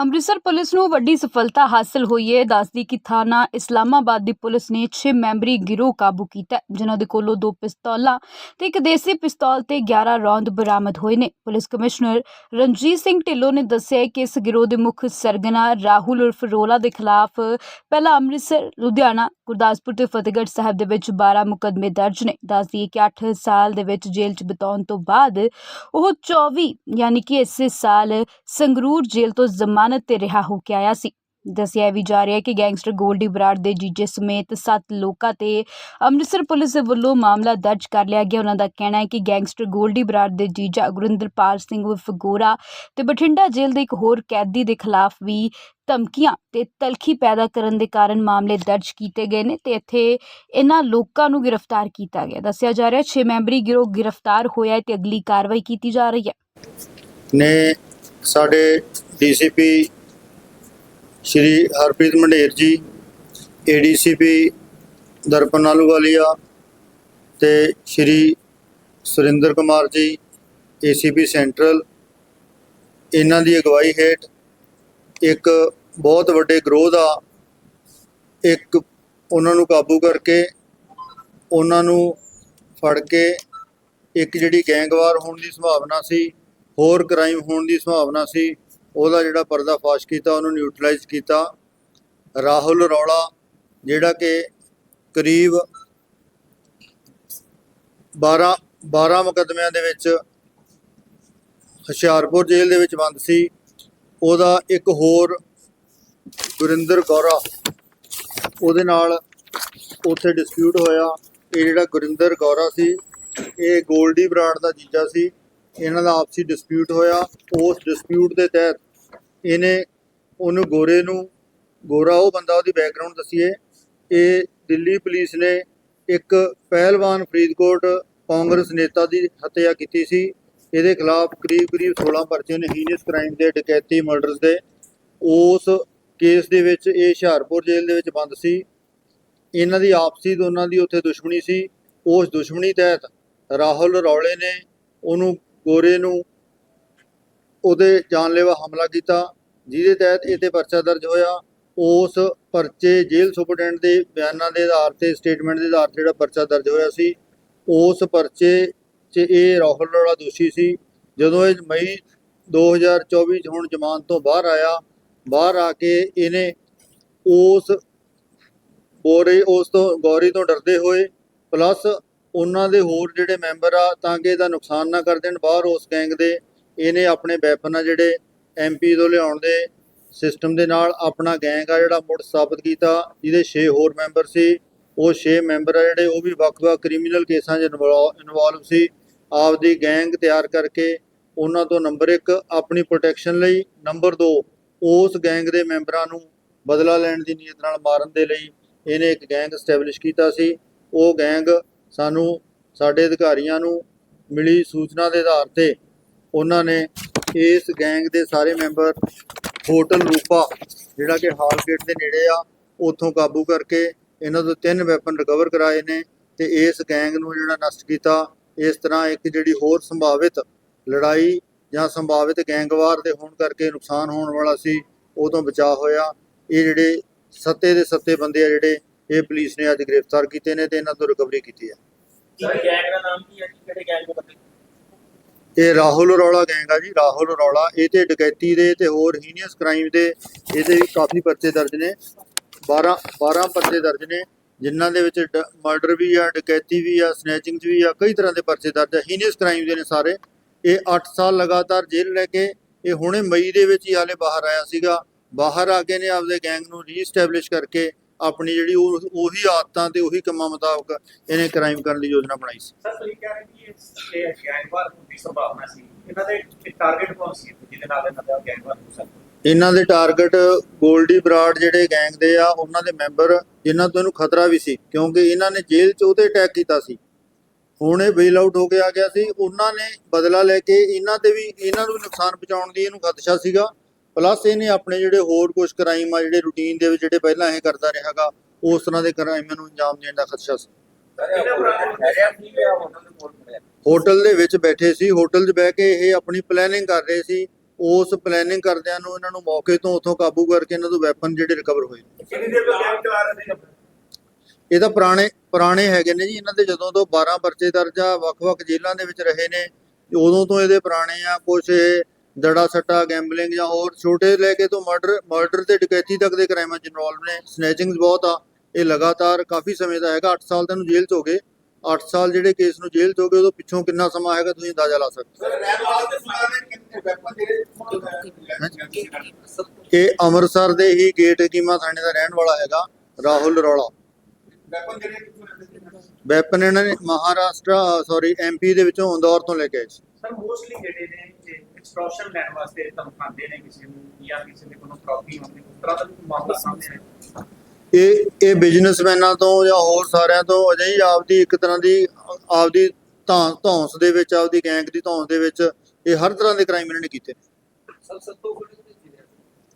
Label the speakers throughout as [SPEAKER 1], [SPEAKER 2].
[SPEAKER 1] Amritsar police ਨੂੰ ਵੱਡੀ ਸਫਲਤਾ ਹਾਸਲ ਹੋਈ ਹੈ। ਦੱਸਦੀ ਕਿ ਥਾਣਾ ਇਸਲਾਮਾਬਾਦ ਦੀ ਪੁਲਿਸ ਨੇ 6 ਮੈਂਬਰੀ ਗਿਰੋਹ ਕਾਬੂ ਕੀਤਾ ਜਿਨ੍ਹਾਂ ਦੇ ਕੋਲੋਂ ਦੋ ਪਿਸਤੌਲਾਂ ਤੇ ਇੱਕ ਦੇਸੀ ਪਿਸਤੌਲ ਤੇ 11 ਰੌਂਦ ਬਰਾਮਦ ਹੋਏ ਨੇ। ਪੁਲਿਸ ਕਮਿਸ਼ਨਰ ਰਣਜੀਤ ਸਿੰਘ ਢਿੱਲੋਂ ਨੇ ਦੱਸਿਆ ਕਿ ਇਸ ਗਿਰੋਹ ਦੇ ਮੁੱਖ ਸਰਗਨਾ ਰਾਹੁਲ ਉਰਫ ਰੋਲਾ ਦੇ ਖਿਲਾਫ ਪਹਿਲਾਂ ਅੰਮ੍ਰਿਤਸਰ, ਲੁਧਿਆਣਾ, ਗੁਰਦਾਸਪੁਰ ਤੇ ਫਤਿਹਗੜ੍ਹ ਸਾਹਿਬ ਦੇ ਵਿੱਚ 12 ਮੁਕੱਦਮੇ ਦਰਜ ਨੇ। ਦੱਸਦੀ ਕਿ 8 ਸਾਲ ਦੇ ਵਿੱਚ ਜੇਲ੍ਹ 'ਚ ਬਿਤਾਉਣ ਤੋਂ ਬਾਅਦ ਉਹ 24 ਯਾਨੀ ਕਿ ਇਸੇ ਸਾਲ ਸੰਗਰੂਰ ਜੇਲ੍ਹ ਤੋਂ ਜ਼ਮਾਨਤ ਤੇ ਰਿਹਾ ਹੋ ਕੇ ਆਇਆ ਸੀ। ਦੱਸਿਆ ਵੀ ਜਾ ਰਿਹਾ ਹੈ ਕਿ ਗੈਂਗਸਟਰ ਗੋਲਡੀ ਬਰਾੜ ਦੇ ਜੀਜੇ ਸਮੇਤ 7 ਲੋਕਾਂ ਤੇ ਅੰਮ੍ਰਿਤਸਰ ਪੁਲਿਸ ਦੇ ਵੱਲੋਂ ਮਾਮਲਾ ਦਰਜ ਕਰ ਲਿਆ ਗਿਆ। ਉਹਨਾਂ ਦਾ ਕਹਿਣਾ ਹੈ ਕਿ ਗੈਂਗਸਟਰ ਗੋਲਡੀ ਬਰਾੜ ਦੇ ਜੀਜਾ ਗੁਰਿੰਦਰਪਾਲ ਸਿੰਘ ਉਰਫ ਗੋਰਾ ਤੇ ਬਠਿੰਡਾ ਜੇਲ੍ਹ ਦੇ ਇੱਕ ਹੋਰ ਕੈਦੀ ਦੇ ਖਿਲਾਫ ਵੀ ਧਮਕੀਆਂ ਤੇ ਤਲਖੀ ਪੈਦਾ ਕਰਨ ਦੇ ਕਾਰਨ ਮਾਮਲੇ ਦਰਜ ਕੀਤੇ ਗਏ ਨੇ ਤੇ ਇੱਥੇ ਇਹਨਾਂ ਲੋਕਾਂ ਨੂੰ ਗ੍ਰਿਫਤਾਰ ਕੀਤਾ ਗਿਆ। ਦੱਸਿਆ ਜਾ ਰਿਹਾ ਹੈ 6 ਮੈਂਬਰੀ ਗਿਰੋਹ ਗ੍ਰਿਫਤਾਰ ਹੋਇਆ ਹੈ ਤੇ ਅਗਲੀ ਕਾਰਵਾਈ ਕੀਤੀ ਜਾ ਰਹੀ ਹੈ।
[SPEAKER 2] ਨੇ ਸਾਡੇ ਡੀਸੀਪੀ ਸ਼੍ਰੀ ਹਰਪ੍ਰੀਤ ਮੰਡੇਰ ਜੀ, ਏਡੀਸੀਪੀ ਦਰਪਨ ਆਲੂਵਾਲੀਆ ਤੇ ਸ਼੍ਰੀ ਸੁਰਿੰਦਰ ਕੁਮਾਰ ਜੀ, ਏਸੀਪੀ ਸੈਂਟਰਲ। ਇਹਨਾਂ ਦੀ ਅਗਵਾਈ ਹੇਠ ਇੱਕ ਬਹੁਤ ਵੱਡੇ ਗਰੋਹ ਦਾ ਇੱਕ ਉਹਨਾਂ ਨੂੰ ਕਾਬੂ ਕਰਕੇ ਉਹਨਾਂ ਨੂੰ ਫੜ ਕੇ ਇੱਕ ਜਿਹੜੀ ਗੈਂਗਵਾਰ ਹੋਣ ਦੀ ਸੰਭਾਵਨਾ ਸੀ, ਹੋਰ ਕ੍ਰਾਈਮ ਹੋਣ ਦੀ ਸੰਭਾਵਨਾ ਸੀ ਉਹਦਾ ਜਿਹੜਾ ਪਰਦਾਫਾਸ਼ ਕੀਤਾ, ਉਹਨੂੰ ਨਿਊਟਰਲਾਈਜ਼ ਕੀਤਾ। ਰਾਹੁਲ ਰੌਲਾ, ਜਿਹੜਾ ਕਿ ਕਰੀਬ 12 12 ਮੁਕੱਦਮਿਆਂ ਦੇ ਵਿੱਚ ਹੁਸ਼ਿਆਰਪੁਰ ਜੇਲ੍ਹ ਦੇ ਵਿੱਚ ਬੰਦ ਸੀ। ਉਹਦਾ ਇੱਕ ਹੋਰ ਗੁਰਿੰਦਰ ਗੌਰਾ, ਉਹਦੇ ਨਾਲ ਉੱਥੇ ਡਿਸਪਿਊਟ ਹੋਇਆ। ਇਹ ਜਿਹੜਾ ਗੁਰਿੰਦਰ ਗੌਰਾ ਸੀ, ਇਹ ਗੋਲਡੀ ਬਰਾੜ ਦਾ ਜੀਜਾ ਸੀ। ਇਹਨਾਂ ਦਾ ਆਪਸੀ ਡਿਸਪਿਊਟ ਹੋਇਆ। ਉਸ ਡਿਸਪਿਊਟ ਦੇ ਤਹਿਤ ਇਹਨੇ ਉਹਨੂੰ ਗੋਰੇ ਨੂੰ, ਗੋਰਾ ਉਹ ਬੰਦਾ ਉਹਦੀ ਬੈਕਗ੍ਰਾਉਂਡ ਦਸੀਏ। ਇਹ ਦਿੱਲੀ ਪੁਲਿਸ ਨੇ ਇੱਕ ਪਹਿਲਵਾਨ ਫਰੀਦਕੋਟ ਕਾਂਗਰਸ ਨੇਤਾ ਦੀ ਹੱਤਿਆ ਕੀਤੀ ਸੀ। ਇਹਦੇ ਖਿਲਾਫ ਕਰੀਬ ਕਰੀਬ 16 ਪਰਚੇ ਨੇ ਹੀਨੀਅਸ ਕ੍ਰਾਈਮ ਦੇ, ਡਕੈਤੀ ਮਰਡਰਸ ਦੇ। ਉਸ ਕੇਸ ਦੇ ਵਿੱਚ ਇਹ ਹੁਸ਼ਿਆਰਪੁਰ ਜੇਲ੍ਹ ਦੇ ਵਿੱਚ ਬੰਦ ਸੀ। ਇਹਨਾਂ ਦੀ ਆਪਸੀ ਦੋਨਾਂ ਦੀ ਉੱਥੇ ਦੁਸ਼ਮਣੀ ਸੀ। ਉਸ ਦੁਸ਼ਮਣੀ ਤਹਿਤ ਰਾਹੁਲ ਰੌਲੇ ਨੇ ਉਹਨੂੰ ਗੋਰੇ ਨੂੰ ਉਹਦੇ ਜਾਨਲੇਵਾ ਹਮਲਾ ਕੀਤਾ, ਜਿਹਦੇ ਤਹਿਤ ਇਹ ਤੇ ਪਰਚਾ ਦਰਜ ਹੋਇਆ। ਉਸ ਪਰਚੇ ਜੇਲ੍ਹ ਸੁਪਰਡੈਂਟ ਦੇ ਬਿਆਨਾਂ ਦੇ ਆਧਾਰ ਤੇ, ਸਟੇਟਮੈਂਟ ਦੇ ਆਧਾਰ ਤੇ ਜਿਹੜਾ ਪਰਚਾ ਦਰਜ ਹੋਇਆ ਸੀ, ਉਸ ਪਰਚੇ 'ਚ ਇਹ ਰਾਹੁਲ ਰੌਲਾ ਦੋਸ਼ੀ ਸੀ। ਜਦੋਂ ਇਹ ਮਈ 2024 ਚ ਹੁਣ ਜ਼ਮਾਨਤ ਤੋਂ ਬਾਹਰ ਆਇਆ, ਬਾਹਰ ਆ ਕੇ ਇਹਨੇ ਉਸ ਗੋਰੇ, ਉਸ ਤੋਂ, ਗੌਰੀ ਤੋਂ ਡਰਦੇ ਹੋਏ, ਪਲੱਸ ਉਹਨਾਂ ਦੇ ਹੋਰ ਜਿਹੜੇ ਮੈਂਬਰ ਆ, ਤਾਂ ਕਿ ਇਹਦਾ ਨੁਕਸਾਨ ਨਾ ਕਰ ਦੇਣ, ਬਾਹਰ ਉਸ ਗੈਂਗ ਦੇ ਇਹਨੇ ਆਪਣੇ ਵੈਪਨ ਆ ਜਿਹੜੇ ਐਮਪੀ ਤੋਂ ਲਿਆਉਣ ਦੇ ਸਿਸਟਮ ਦੇ ਨਾਲ ਆਪਣਾ ਗੈਂਗ ਆ ਜਿਹੜਾ ਮੁੜ ਸਥਾਪਿਤ ਕੀਤਾ, ਜਿਹਦੇ 6 ਹੋਰ ਮੈਂਬਰ ਸੀ। ਉਹ 6 ਮੈਂਬਰ ਆ ਜਿਹੜੇ, ਉਹ ਵੀ ਵੱਖ-ਵੱਖ ਕ੍ਰਿਮੀਨਲ ਕੇਸਾਂ 'ਚ ਇਨਵੋਲਵ ਸੀ। ਆਪਦੀ ਗੈਂਗ ਤਿਆਰ ਕਰਕੇ ਉਹਨਾਂ ਤੋਂ ਨੰਬਰ 1 ਆਪਣੀ ਪ੍ਰੋਟੈਕਸ਼ਨ ਲਈ। ਨੰਬਰ 2 ਉਸ ਗੈਂਗ ਦੇ ਮੈਂਬਰਾਂ ਨੂੰ ਬਦਲਾ ਲੈਣ ਦੀ ਨੀਅਤ ਨਾਲ ਮਾਰਨ ਦੇ ਲਈ ਇਹਨੇ ਇੱਕ ਗੈਂਗ ਸਟੈਬਲਿਸ਼ ਕੀਤਾ ਸੀ। ਉਹ ਗੈਂਗ ਸਾਨੂੰ ਸਾਡੇ ਅਧਿਕਾਰੀਆਂ ਨੂੰ ਮਿਲੀ ਸੂਚਨਾ ਦੇ ਆਧਾਰ ਤੇ ਉਹਨਾਂ ਨੇ ਇਸ ਗੈਂਗ ਦੇ ਸਾਰੇ ਮੈਂਬਰ ਹੋਟਲ ਰੂਪਾ, ਜਿਹੜਾ ਕਿ ਹਾਲ ਗੇਟ ਦੇ ਨੇੜੇ ਆ, ਉੱਥੋਂ ਕਾਬੂ ਕਰਕੇ ਇਹਨਾਂ ਤੋਂ ਤਿੰਨ ਵੈਪਨ ਰਿਕਵਰ ਕਰਾਏ ਨੇ ਤੇ ਇਸ ਗੈਂਗ ਨੂੰ ਜਿਹੜਾ ਨਸ਼ਟ ਕੀਤਾ, ਇਸ ਤਰ੍ਹਾਂ ਇੱਕ ਜਿਹੜੀ ਹੋਰ ਸੰਭਾਵਿਤ ਲੜਾਈ ਜਾਂ ਸੰਭਾਵਿਤ ਗੈਂਗਵਾਰ ਦੇ ਹੋਣ ਕਰਕੇ ਨੁਕਸਾਨ ਹੋਣ ਵਾਲਾ ਸੀ, ਉਹ ਤੋਂ ਬਚਾਅ ਹੋਇਆ। ਇਹ ਜਿਹੜੇ ਸੱਤੇ ਦੇ ਸੱਤੇ ਬੰਦੇ ਆ ਜਿਹੜੇ ਇਹ ਪੁਲਿਸ ਨੇ ਅੱਜ ਗ੍ਰਿਫਤਾਰ ਕੀਤੇ ਨੇ ਤੇ ਇਹਨਾਂ ਤੋਂ ਰਿਕਵਰੀ ਕੀਤੀ ਹੈ।
[SPEAKER 3] ਸਰ ਗੈਂਗ ਦਾ ਨਾਮ ਕੀ ਹੈ? ਜੀ ਕਿਹੜੇ ਗੈਂਗ ਦੇ ਬੰਦੇ
[SPEAKER 2] ਇਹ ਰਾਹੁਲ ਰੌਲਾ ਗੈਂਗ ਆ ਜੀ ਰਾਹੁਲ ਰੌਲਾ ਇਹ ਤੇ ਡਕੈਤੀ ਦੇ ਤੇ ਹੋਰ ਹੀਨੀਅਸ ਕ੍ਰਾਈਮ ਦੇ ਇਹਦੇ ਵੀ ਕਾਫੀ ਪਰਚੇ ਦਰਜ ਨੇ। 12 12 ਪਰਚੇ ਦਰਜ ਨੇ ਜਿਨ੍ਹਾਂ ਦੇ ਵਿੱਚ ਮਰਡਰ ਵੀ ਆ ਡਕੈਤੀ ਵੀ ਆ ਸਨੈਚਿੰਗ ਵੀ ਆ ਕਈ ਤਰ੍ਹਾਂ ਦੇ ਪਰਚੇ ਦਰਜ ਆ। ਹੀਨੀਅਸ ਕ੍ਰਾਈਮ ਦੇ ਨੇ ਸਾਰੇ। ਇਹ 8 ਸਾਲ ਲਗਾਤਾਰ ਜੇਲ੍ਹ ਲੈ ਕੇ ਇਹ ਹੁਣੇ ਮਈ ਦੇ ਵਿੱਚ ਹੀ ਹਾਲੇ ਬਾਹਰ ਆਇਆ ਸੀਗਾ। ਬਾਹਰ ਆ ਕੇ ਨੇ ਆਪਦੇ ਗੈਂਗ ਨੂੰ ਰੀਸਟੈਬਲਿਸ਼ ਕਰਕੇ ਆਪਣੀ ਜਿਹੜੀ ਉਹ ਉਹੀ ਆਦਤਾਂ ਤੇ ਉਹੀ ਕੰਮਾਂ ਮੁਤਾਬਕ ਇਹਨੇ ਕ੍ਰਾਈਮ ਕਰਨ ਦੀ ਯੋਜਨਾ ਬਣਾਈ ਸੀ।
[SPEAKER 3] ਸਰ ਤੁਸੀਂ ਕਹਿ ਰਹੇ ਕਿ ਇਹ ਇਹ ਗੈਂਗਵਾਰ ਹੋਣ ਦੀ ਸੰਭਾਵਨਾ ਸੀ। ਇਹਨਾਂ ਦੇ ਟਾਰਗੇਟ ਕੌਣ ਸੀ? ਜਿਹਦੇ ਨਾਲ ਇਹਨਾਂ ਦਾ ਗੈਂਗਵਾਰ ਹੋ ਸਕਦਾ।
[SPEAKER 2] ਇਹਨਾਂ ਦੇ ਟਾਰਗੇਟ ਗੋਲਡੀ ਬਰਾੜ ਜਿਹੜੇ ਗੈਂਗ ਦੇ ਆ ਉਹਨਾਂ ਦੇ ਮੈਂਬਰ ਜਿਨ੍ਹਾਂ ਤੋਂ ਇਹਨੂੰ ਖਤਰਾ ਵੀ ਸੀ ਕਿਉਂਕਿ ਇਹਨਾਂ ਨੇ ਜੇਲ੍ਹ 'ਚ ਉਹਤੇ ਅਟੈਕ ਕੀਤਾ ਸੀ। ਹੁਣ ਇਹ ਬੇਲ ਆਊਟ ਹੋ ਕੇ ਆ ਗਿਆ ਸੀ। ਉਹਨਾਂ ਨੇ ਬਦਲਾ ਲੈ ਕੇ ਇਹਨਾਂ ਤੇ ਵੀ ਇਹਨਾਂ ਨੂੰ ਨੁਕਸਾਨ ਪਹੁੰਚਾਉਣ ਦੀ ਇਹਨੂੰ ਖਦਸ਼ਾ ਸੀਗਾ। ਪਲੱਸ ਇਹਨੇ ਆਪਣੇ ਜਿਹੜੇ ਹੋਰ ਕੁਝ ਕ੍ਰਾਈਮ ਆ ਜਿਹੜੇ ਰੂਟੀਨ ਦੇ ਵਿੱਚ ਜਿਹੜੇ ਪਹਿਲਾਂ ਇਹ ਕਰਦਾ ਰਿਹਾਗਾ ਉਸ ਤਰ੍ਹਾਂ ਦੇ ਕ੍ਰਾਈਮਾਂ ਨੂੰ ਅੰਜਾਮ ਦੇਣ ਦਾ ਖਦਸ਼ਾ ਸੀ।
[SPEAKER 3] ਹੋਟਲ ਦੇ
[SPEAKER 2] ਵਿੱਚ ਬੈਠੇ ਸੀ ਹੋਟਲ 'ਚ ਬਹਿ ਕੇ ਇਹ ਆਪਣੀ ਪਲੈਨਿੰਗ ਕਰ ਰਹੇ ਸੀ। ਉਸ ਪਲੈਨਿੰਗ ਕਰਦਿਆਂ ਨੂੰ ਇਹਨਾਂ ਨੂੰ ਮੌਕੇ ਤੋਂ ਉੱਥੋਂ ਕਾਬੂ ਕਰਕੇ ਇਹਨਾਂ ਤੋਂ ਵੈਪਨ ਜਿਹੜੇ ਰਿਕਵਰ ਹੋਏ। ਇਹ ਤਾਂ ਪੁਰਾਣੇ ਪੁਰਾਣੇ ਹੈਗੇ ਨੇ ਜੀ ਇਹਨਾਂ ਦੇ ਜਦੋਂ ਤੋਂ 12 ਪਰਚੇ ਦਰਜ ਆ ਵੱਖ-ਵੱਖ ਜੇਲ੍ਹਾਂ ਦੇ ਵਿੱਚ ਰਹੇ ਨੇ ਉਦੋਂ ਤੋਂ ਇਹਦੇ ਪੁਰਾਣੇ ਆ ਕੁਝ ਦੜਾ ਸੱਟਾ ਗੈਂਬਲਿੰਗ ਜਾਂ ਹੋਰ ਛੋਟੇ ਲੈ ਕੇ ਤੋਂ ਮਰਡਰ ਮਰਡਰ ਤੇ ਡਕੈਤੀ ਤੱਕ ਦੇ ਕ੍ਰਾਈਮਾਂ 'ਚ ਇਨਵੋਲਵ ਨੇ। ਸਨੈਚਿੰਗਸ ਬਹੁਤ ਆ। ਇਹ ਲਗਾਤਾਰ ਕਾਫੀ ਸਮੇਂ ਦਾ ਹੈਗਾ। 8 ਸਾਲ ਤੈਨੂੰ ਜੇਲ੍ਹ 'ਚ ਹੋ ਗਏ। 8 ਸਾਲ ਜਿਹੜੇ ਕੇਸ ਨੂੰ ਜੇਲ੍ਹ 'ਚ ਹੋ ਗਏ ਉਦੋਂ ਪਿੱਛੋਂ ਕਿੰਨਾ ਸਮਾਂ ਹੈਗਾ ਤੁਸੀਂ ਅੰਦਾਜ਼ਾ ਲਾ ਸਕਦੇ ਇਹ ਅੰਮ੍ਰਿਤਸਰ ਦੇ ਹੀ ਗੇਟ ਹਕੀਮਾ ਥਾਣੇ ਦਾ ਰਹਿਣ ਵਾਲਾ ਹੈਗਾ ਰਾਹੁਲ ਰੌਲਾ।
[SPEAKER 3] ਵੈਪਨ
[SPEAKER 2] ਇਹਨਾਂ ਨੇ ਮਹਾਰਾਸ਼ਟਰ ਸੌਰੀ ਐਮਪੀ ਦੇ ਵਿੱਚੋਂ ਇੰਦੌਰ ਤੋਂ ਲੈ ਕੇ ਆਏ ਸੀ।
[SPEAKER 3] ਸਰ ਮੋਸਟਲੀ ਜਿਹੜੇ ਨੇ? ਐਕਸਟ੍ਰੈਕਸ਼ਨ ਲੈਣ ਵਾਸਤੇ ਧਮਕਾਉਂਦੇ ਨੇ ਕਿਸੇ ਨੂੰ ਜਾਂ ਕਿਸੇ ਦੇ ਕੋਲੋਂ ਪ੍ਰੋਪਰਟੀ ਹੁੰਦੀ ਉਸ ਤਰ੍ਹਾਂ ਦਾ ਮਾਮਲਾ ਸਾਹਮਣੇ ਆਇਆ।
[SPEAKER 2] ਇਹ ਇਹ ਬਿਜ਼ਨਸਮੈਨਾਂ ਤੋਂ ਜਾਂ ਹੋਰ ਸਾਰਿਆਂ ਤੋਂ ਅਜਿਹੀ ਆਪਦੀ ਇੱਕ ਤਰ੍ਹਾਂ ਦੀ ਆਪਦੀ ਧੌਂ ਧੌਂਸ ਦੇ ਵਿੱਚ ਆਪਦੀ ਗੈਂਗ ਦੀ ਧੌਂਸ ਦੇ ਵਿੱਚ ਇਹ ਹਰ ਤਰ੍ਹਾਂ ਦੇ ਕ੍ਰਾਈਮ ਇਹਨਾਂ ਨੇ ਕੀਤੇ।
[SPEAKER 4] ਸਰ ਸੱਤੋ ਕਿਹੜੇ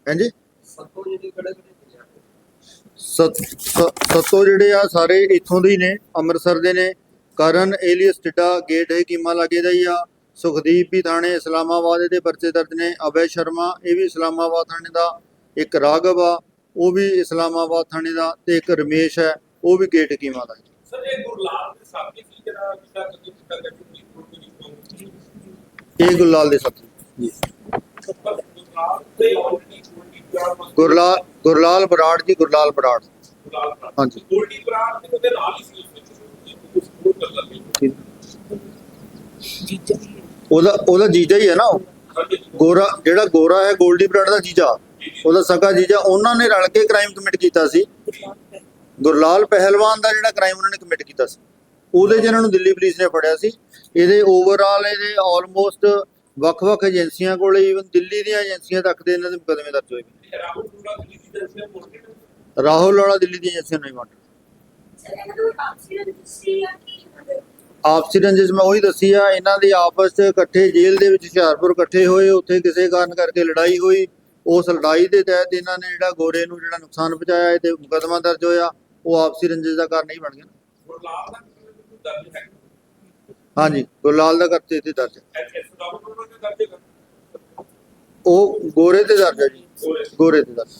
[SPEAKER 2] ਹਾਂਜੀ?
[SPEAKER 4] ਸੱਤੋ ਜਿਹੜੇ ਕਿਹੜੇ
[SPEAKER 2] ਸ- ਸੱਤੋ ਜਿਹੜੇ ਆ ਸਾਰੇ ਇੱਥੋਂ ਦੇ ਹੀ ਨੇ ਅੰਮ੍ਰਿਤਸਰ ਦੇ ਨੇ ਕਰਨ ਏਲੀਅਸ ਟਿੱਡਾ ਗੇਟ ਹੈ ਕੀਮਾ ਲਾਗੇ ਦਾ ਹੀ ਆ। ਸੁਖਦੀਪ ਵੀ ਥਾਣੇ ਇਸਲਾਮਾਬਾਦ ਦੇ ਪਰਚੇ ਦਰਜ ਨੇ ਅਭੈ ਸ਼ਰਮਾ ਇਹ ਵੀ ਇਸਲਾਮਾਬਾਦ ਥਾਣੇ ਦਾ ਇੱਕ ਰਾਘਵ ਆ ਉਹ ਵੀ ਇਸਲਾਮਾਬਾਦ ਥਾਣੇ ਦਾ ਤੇ ਇੱਕ ਰਮੇਸ਼ ਹੈ ਉਹ ਵੀ ਗੇਟ ਕੀਮਾ ਦਾ
[SPEAKER 5] ਸਰ ਇਹ ਗੁਰਲਾਲ ਦੇ ਸਾਥੀ ਜਿਹੜਾ ਕਿਤਾ ਕਿਤਾ
[SPEAKER 2] ਇਹ ਗੁਰਲਾਲ ਦੇ ਸਾਥੀ। ਜੀ।
[SPEAKER 5] ਗੁਰਲਾਲ ਬਰਾੜ
[SPEAKER 2] ਗੁਰਲਾਲ ਗੁਰਲਾਲ ਬਰਾੜ ਜੀ ਗੁਰਲਾਲ ਬਰਾੜ। ਹਾਂਜੀ।
[SPEAKER 5] ਗੋਲਡੀ ਬਰਾੜ ਦੇ ਨਾਲ ਹੀ ਸੀ ਉਸ ਵਿੱਚ ਉਸ ਨੂੰ ਕਰ ਲੱਗੇ
[SPEAKER 2] ਉਹਦਾ ਉਹਦਾ ਜੀਜਾ ਹੀ ਹੈ ਨਾ ਉਹ। ਗੋਰਾ ਜਿਹੜਾ ਗੋਰਾ ਹੈ ਗੋਲਡੀ ਬਰਾੜ ਦਾ ਜੀਜਾ। ਉਹਦਾ ਸਕਾ ਜੀਜਾ। ਉਹਨਾਂ ਨੇ ਰਲ ਕੇ ਕ੍ਰਾਈਮ ਕਮਿਟ ਕੀਤਾ ਸੀ। ਗੁਰਲਾਲ ਪਹਿਲਵਾਨ ਦਾ ਜਿਹੜਾ ਕ੍ਰਾਈਮ ਉਹਨਾਂ ਨੇ ਕਮਿਟ ਕੀਤਾ ਸੀ। ਉਹਦੇ 'ਚ ਇਹਨਾਂ ਨੂੰ ਦਿੱਲੀ ਪੁਲਿਸ ਨੇ ਫੜਿਆ ਸੀ। ਇਹਦੇ ਓਵਰਆਲ ਇਹਦੇ ਆਲਮੋਸਟ ਵੱਖ-ਵੱਖ ਏਜੰਸੀਆਂ ਕੋਲੇ ਈਵਨ ਦਿੱਲੀ ਦੀਆਂ ਏਜੰਸੀਆਂ ਤੱਕ ਦੇ ਇਹਨਾਂ ਦੇ ਮੁਕੱਦਮੇ ਦਰਜ ਹੋਏ ਨੇ।
[SPEAKER 5] ਰਾਹੁਲ ਦੀ ਦੀ
[SPEAKER 2] ਵਾਲਾ ਦਿੱਲੀ ਦੀਆਂ ਏਜੰਸੀਆਂ ਨਹੀਂ ਵਾਂਟ ਆਪਸੀ ਰੰਜਿਸ਼ ਮੈਂ ਉਹੀ ਦੱਸੀ ਆ ਇਹਨਾਂ ਦੀ ਆਪਸ 'ਚ ਇਕੱਠੇ ਜੇਲ੍ਹ ਦੇ ਵਿੱਚ ਹੁਸ਼ਿਆਰਪੁਰ ਇਕੱਠੇ ਹੋਏ ਉੱਥੇ ਕਿਸੇ ਕਾਰਨ ਕਰਕੇ ਲੜਾਈ ਹੋਈ। ਉਸ ਲੜਾਈ ਦੇ ਤਹਿਤ ਇਹਨਾਂ ਨੇ ਜਿਹੜਾ ਗੋਰੇ ਨੂੰ ਜਿਹੜਾ ਨੁਕਸਾਨ ਪਹੁੰਚਾਇਆ ਇਹ ਤੇ ਮੁਕੱਦਮਾ ਦਰਜ ਹੋਇਆ ਉਹ ਆਪਸੀ ਰੰਜਿਸ਼ ਦਾ ਕਾਰਨ ਹੀ ਬਣ ਗਿਆ। ਹਾਂਜੀ ਗੁਰਲਾਲ ਦਾ ਕਰਤੇ ਤੇ ਦਰਜ ਉਹ ਗੋਰੇ ਤੇ ਦਰਜ ਹੈ ਜੀ। ਗੋਰੇ ਤੇ। ਦਰਜ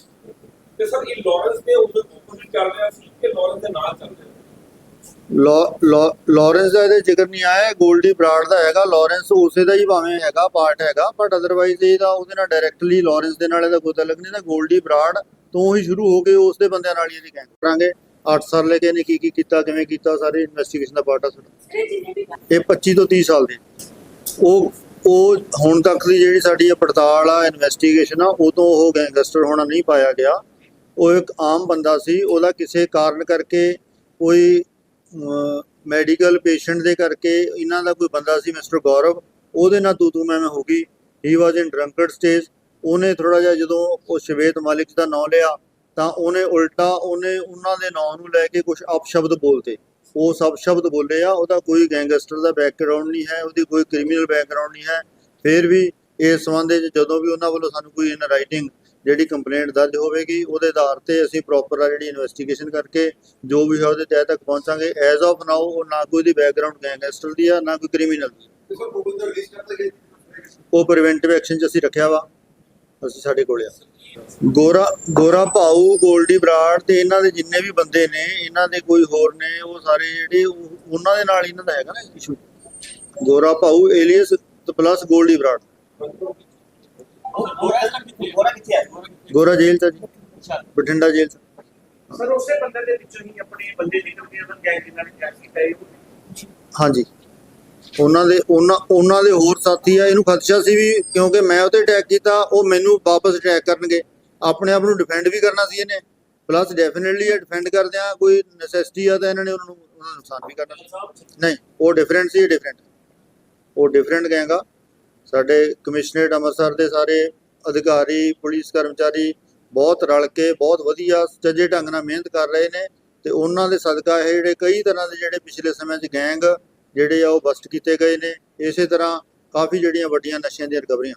[SPEAKER 5] ਤੇ ਸਰ ਇਹ ਲਾਰੈਂਸ ਦੇ ਉਹਦੇ ਆਪੋਜ਼ਿਟ ਚੱਲ ਰਿਹਾ ਸੀ ਕਿ ਲਾਰੈਂਸ ਦੇ ਨਾਲ ਚੱਲ ਰਿਹਾ
[SPEAKER 2] ਲਾਰੈਂਸ ਦਾ ਇਹਦੇ ਜ਼ਿਕਰ ਨਹੀਂ ਆਇਆ, ਇਹ ਗੋਲਡੀ ਬਰਾੜ ਦਾ ਹੈਗਾ, ਲਾਰੈਂਸ ਉਸੇ ਦਾ ਹੀ ਭਾਵੇਂ ਹੈਗਾ ਪਾਰਟ ਹੈਗਾ ਬਟ ਅਦਰਵਾਈਜ਼ ਇਹਦਾ ਉਹਦੇ ਨਾਲ ਡਾਇਰੈਕਟਲੀ ਲਾਰੈਂਸ ਦੇ ਨਾਲ ਇਹਦਾ ਕੋਈ ਤਾਲੁਕ ਨਹੀਂ ਨਾ ਗੋਲਡੀ ਬਰਾਡ ਤੋਂ ਹੀ ਸ਼ੁਰੂ ਹੋ ਕੇ ਉਸ ਦੇ ਬੰਦਿਆਂ ਨਾਲ ਹੀ ਇਹਦੀ ਗੈਂਗ ਕਰਾਂਗੇ। 8 ਸਾਲ ਲੈ ਕੇ ਇਹਨੇ ਕੀ ਕੀ ਕੀਤਾ, ਕਿਵੇਂ ਕੀਤਾ, ਸਾਰੇ ਇਨਵੈਸਟੀਗੇਸ਼ਨ ਦਾ ਪਾਰਟ ਆ ਸਾਡਾ। ਇਹ 25 ਤੋਂ 30 ਸਾਲ ਦੇ। ਉਹ ਉਹ ਹੁਣ ਤੱਕ ਦੀ ਜਿਹੜੀ ਸਾਡੀ ਇਹ ਪੜਤਾਲ ਆ ਇਨਵੈਸਟੀਗੇਸ਼ਨ ਆ, ਉਹ ਤੋਂ ਉਹ ਗੈਂਗਸਟਰ ਹੋਣਾ ਨਹੀਂ ਪਾਇਆ ਗਿਆ। ਉਹ ਇੱਕ ਆਮ ਬੰਦਾ ਸੀ, ਉਹਦਾ ਕਿਸੇ ਕਾਰਨ ਕਰਕੇ ਕੋਈ ਮੈਡੀਕਲ ਪੇਸ਼ੈਂਟ ਦੇ ਕਰਕੇ ਇਹਨਾਂ ਦਾ ਕੋਈ ਬੰਦਾ ਸੀ ਮਿਸਟਰ ਗੌਰਵ, ਉਹਦੇ ਨਾਲ ਤੂ ਤੂ ਮੈਂ ਮੈਂ ਹੋ ਗਈ। ਹੀ ਵਾਸ ਇਨ ਡਰੰਕਡ ਸਟੇਜ ਉਹਨੇ ਥੋੜਾ ਜਿਹਾ ਜਦੋਂ ਉਹ ਸ਼ਵੇਤ ਮਾਲਿਕ ਦਾ ਨਾਮ ਲਿਆ, ਤਾਂ ਉਹਨੇ ਉਲਟਾ ਉਹਨੇ ਉਹਨਾਂ ਦੇ ਨਾਂ ਨੂੰ ਲੈ ਕੇ ਕੁਝ ਅਪਸ਼ਬਦ ਬੋਲਤੇ। ਉਹ ਸਭ ਸ਼ਬਦ ਬੋਲੇ ਆ, ਉਹਦਾ ਕੋਈ ਗੈਂਗਸਟਰ ਦਾ ਬੈਕਗ੍ਰਾਉਂਡ ਨਹੀਂ ਹੈ, ਉਹਦੀ ਕੋਈ ਕ੍ਰਿਮੀਨਲ ਬੈਕਗ੍ਰਾਉਂਡ ਨਹੀਂ ਹੈ। ਫਿਰ ਵੀ ਇਸ ਸੰਬੰਧ ਵਿੱਚ ਜਦੋਂ ਵੀ ਉਹਨਾਂ ਵੱਲੋਂ ਸਾਨੂੰ ਕੋਈ ਇਨ ਰਾਈਟਿੰਗ ਜਿਹੜੀ ਕੰਪਲੇਂਟ ਦਰਜ ਹੋਵੇਗੀ ਉਹਦੇ ਆਧਾਰ ਤੇ ਅਸੀਂ ਪ੍ਰੋਪਰ ਜਿਹੜੀ ਇਨਵੈਸਟੀਗੇਸ਼ਨ ਕਰਕੇ ਜੋ ਵੀ ਹੈ ਉਹਦੇ ਤਹਿ ਤੱਕ ਪਹੁੰਚਾਂਗੇ। ਐਜ਼ ਆਫ ਨਾਓ ਉਹ ਨਾ ਕੋਈ ਦੀ ਬੈਕਗ੍ਰਾਉਂਡ ਗੈਂਗਸਟਰ ਦੀ ਆ ਨਾ ਕੋਈ ਕ੍ਰਿਮੀਨਲ
[SPEAKER 3] ਲਗੇ
[SPEAKER 2] ਉਹ ਪ੍ਰੀਵੈਂਟਿਵ ਐਕਸ਼ਨ 'ਚ ਅਸੀਂ ਰੱਖਿਆ ਵਾ। ਅਸੀਂ ਸਾਡੇ ਕੋਲੇ ਆ। ਗੋਰਾ ਗੋਰਾ ਭਾਊ ਗੋਲਡੀ ਬਰਾੜ ਤੇ ਇਹਨਾਂ ਦੇ ਜਿੰਨੇ ਵੀ ਬੰਦੇ ਨੇ ਇਹਨਾਂ ਦੇ ਕੋਈ ਹੋਰ ਨੇ ਉਹ ਸਾਰੇ ਜਿਹੜੇ ਉਹ- ਉਹਨਾਂ ਦੇ ਨਾਲ ਇਹਨਾਂ ਦਾ ਹੈਗਾ ਨਾ ਇਸ਼ੂ ਗੋਰਾ ਭਾਊ ਏਲੀਅਸ ਪਲੱਸ ਗੋਲਡੀ ਬਰਾੜ।
[SPEAKER 3] ਗੋਰਾ ਕਿੱਥੇ ਹੈ
[SPEAKER 2] ਗੋਰਾ ਜੇਲ੍ਹ 'ਚ ਆ ਜੀ ਬਠਿੰਡਾ ਜੇਲ੍ਹ 'ਚ
[SPEAKER 3] ਸਰ ਉਸੇ ਬੰਦੇ ਦੇ ਵਿੱਚੋਂ ਹੀ ਆਪਣੇ ਬੰਦੇ ਨਿਕਲਦੇ ਹਨ ਗੈਂਗ ਜਿਨ੍ਹਾਂ ਨੇ ਕੈਚ ਕੀਤਾ ਇਹ?
[SPEAKER 2] ਹਾਂਜੀ। ਉਹਨਾਂ ਦੇ ਉਹਨਾਂ ਉਹਨਾਂ ਦੇ ਹੋਰ ਸਾਥੀ ਆ ਇਹਨੂੰ ਖਦਸ਼ਾ ਸੀ ਵੀ ਕਿਉਂਕਿ ਮੈਂ ਉਹਤੇ ਅਟੈਕ ਕੀਤਾ ਉਹ ਮੈਨੂੰ ਵਾਪਸ ਅਟੈਕ ਕਰਨਗੇ। ਆਪਣੇ ਆਪ ਨੂੰ ਡਿਫੈਂਡ ਵੀ ਕਰਨਾ ਸੀ ਇਹਨੇ। ਪਲੱਸ ਡੈਫੀਨਿਟਲੀ ਇਹ ਡਿਫੈਂਡ ਕਰਦਿਆਂ ਕੋਈ ਨੈਸੈਸਿਟੀ ਆ ਤਾਂ ਇਹਨਾਂ ਨੇ ਉਹਨਾਂ ਨੂੰ ਉਹਨਾਂ ਨੁਕਸਾਨ ਵੀ ਕਰਨਾ ਨਹੀਂ ਉਹ ਡਿਫਰੈਂਟ ਸੀ ਡਿਫਰੈਂਟ ਉਹ ਡਿਫਰੈਂਟ ਗੈਂਗਾ ਸਾਡੇ ਕਮਿਸ਼ਨਰੇਟ ਅੰਮ੍ਰਿਤਸਰ ਦੇ ਸਾਰੇ ਅਧਿਕਾਰੀ, ਪੁਲਿਸ ਕਰਮਚਾਰੀ ਬਹੁਤ ਰਲ ਕੇ ਬਹੁਤ ਵਧੀਆ ਸੱਜੇ ਢੰਗ ਨਾਲ ਮਿਹਨਤ ਕਰ ਰਹੇ ਨੇ ਤੇ ਉਹਨਾਂ ਦੇ ਸਦਕਾ ਇਹ ਜਿਹੜੇ ਕਈ ਤਰ੍ਹਾਂ ਦੇ ਜਿਹੜੇ ਪਿਛਲੇ ਸਮੇਂ 'ਚ ਗੈਂਗ ਜਿਹੜੇ ਆ ਉਹ ਬਸਟ ਕੀਤੇ ਗਏ ਨੇ। ਇਸੇ ਤਰ੍ਹਾਂ ਕਾਫੀ ਜਿਹੜੀਆਂ ਵੱਡੀਆਂ ਨਸ਼ਿਆਂ ਦੀਆਂ ਰਿਕਵਰੀਆਂ।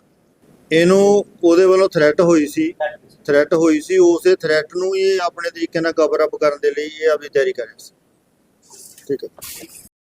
[SPEAKER 2] ਇਹਨੂੰ ਉਹਦੇ ਵੱਲੋਂ ਥ੍ਰੈਟ ਹੋਈ ਸੀ। ਥ੍ਰੈਟ ਹੋਈ ਸੀ। ਉਸੇ ਥ੍ਰੈਟ ਨੂੰ ਇਹ ਆਪਣੇ ਤਰੀਕੇ ਨਾਲ ਕਵਰ ਅਪ ਕਰਨ ਦੇ ਲਈ ਇਹ ਆਪਣੀ ਤਿਆਰੀ ਕਰ ਰਿਹਾ ਸੀ। ਠੀਕ ਹੈ।